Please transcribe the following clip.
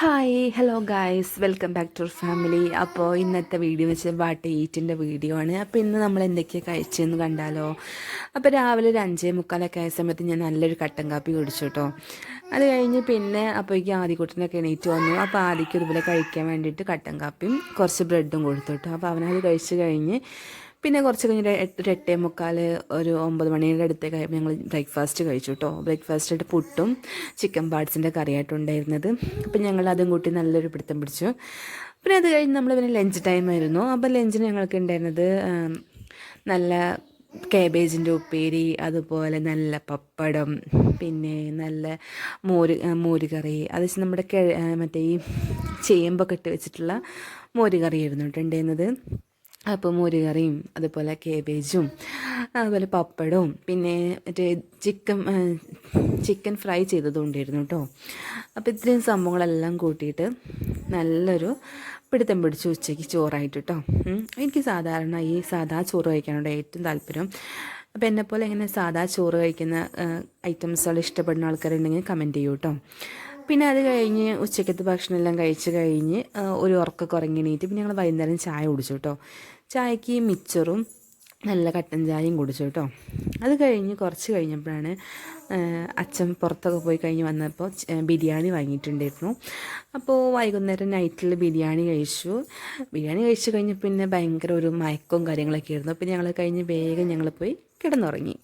Hi hello guys welcome back to family അപ്പോൾ ഇന്നത്തെ video എന്ന് വെച്ചാൽ വാട്ട് ഈറ്റിന്റെ വീഡിയോ ആണ്. അപ്പോൾ ഇന്ന് നമ്മൾ എന്തൊക്കെയാണ് കഴിച്ചതെന്ന് കണ്ടാലോ? അപ്പോൾ രാവിലെ ഒരു അഞ്ചേ മുക്കാലൊക്കെ ആയ സമയത്ത് ഞാൻ നല്ലൊരു കട്ടൻ കാപ്പി കുടിച്ചു കേട്ടോ അത് കഴിഞ്ഞ് പിന്നെ അപ്പോഴേക്കും ആദ്യക്കുട്ടനൊക്കെ എണീറ്റ് വന്നു. അപ്പോൾ ആദ്യക്ക് ഇതുപോലെ കഴിക്കാൻ വേണ്ടിയിട്ട് കട്ടൻ കാപ്പിയും കുറച്ച് ബ്രെഡും കൊടുത്തു കേട്ടോ അപ്പോൾ അവനത് കഴിച്ച് കഴിഞ്ഞ് പിന്നെ കുറച്ച് കഴിഞ്ഞിട്ട് ഒരു എട്ടേ മുക്കാൽ ഒരു ഒമ്പത് മണിയുടെ അടുത്തേക്ക് ഞങ്ങൾ ബ്രേക്ക്ഫാസ്റ്റ് കഴിച്ചു കേട്ടോ ബ്രേക്ക്ഫാസ്റ്റ് ആയിട്ട് പുട്ടും ചിക്കൻ പാർട്സിന്റെ കറിയായിട്ടുണ്ടായിരുന്നത് അപ്പം ഞങ്ങൾ അതും കൂട്ടി നല്ലൊരു പിടുത്തം പിടിച്ചു. പിന്നെ അത് കഴിഞ്ഞ് നമ്മൾ പിന്നെ ലഞ്ച് ടൈം ആയിരുന്നു. അപ്പോൾ ലഞ്ചിന് ഞങ്ങൾക്ക് ഉണ്ടായിരുന്നത് നല്ല കാബേജിന്റെ ഉപ്പേരി അതുപോലെ നല്ല പപ്പടം പിന്നെ നല്ല മോര് മോരുകറി. കറി അത് നമ്മുടെ മറ്റേ ഈ ചേമ്പൊക്കെ ഇട്ട് വെച്ചിട്ടുള്ള മോര് ആയിരുന്നു കേട്ടോ ഉണ്ടായിരുന്നത്. അപ്പോൾ മുരുകറിയും അതുപോലെ കേബേജും അതുപോലെ പപ്പടവും പിന്നെ മറ്റേ ചിക്കൻ ചിക്കൻ ഫ്രൈ ചെയ്തതും ഉണ്ടായിരുന്നു കേട്ടോ അപ്പോൾ ഇത്രയും സംഭവങ്ങളെല്ലാം കൂട്ടിയിട്ട് നല്ലൊരു പിടുത്തം പിടിച്ച് ഉച്ചയ്ക്ക് ചോറായിട്ട് കേട്ടോ എനിക്ക് സാധാരണ ഈ സാധാ ചോറ് കഴിക്കാനുണ്ട് ഏറ്റവും താല്പര്യം. അപ്പോൾ എന്നെപ്പോലെ ഇങ്ങനെ സാധാ ചോറ് കഴിക്കുന്ന ഐറ്റംസുകൾ ഇഷ്ടപ്പെടുന്ന ആൾക്കാരുണ്ടെങ്കിൽ കമന്റ് ചെയ്യൂ കേട്ടോ പിന്നെ അത് കഴിഞ്ഞ് ഉച്ചക്കത്തെ ഭക്ഷണമെല്ലാം കഴിച്ച് കഴിഞ്ഞ് ഒരു ഉറക്കൊക്കെ ഉറങ്ങിണീറ്റ് പിന്നെ ഞങ്ങൾ വൈകുന്നേരം ചായ കുടിച്ചു കേട്ടോ. ചായക്ക് മിച്ചറും നല്ല കട്ടൻ ചായയും കുടിച്ചു കേട്ടോ. അത് കഴിഞ്ഞ് കുറച്ച് കഴിഞ്ഞപ്പോഴാണ് അച്ഛൻ പുറത്തൊക്കെ പോയി കഴിഞ്ഞ് വന്നപ്പോൾ ബിരിയാണി വാങ്ങിയിട്ടുണ്ടായിരുന്നു. അപ്പോൾ വൈകുന്നേരം നൈറ്റിൽ ബിരിയാണി കഴിച്ചു. ബിരിയാണി കഴിച്ചു കഴിഞ്ഞ് പിന്നെ ഭയങ്കര ഒരു മയക്കവും കാര്യങ്ങളൊക്കെ ആയിരുന്നു. പിന്നെ ഞങ്ങൾ കഴിഞ്ഞ് വേഗം ഞങ്ങൾ പോയി കിടന്നുറങ്ങി.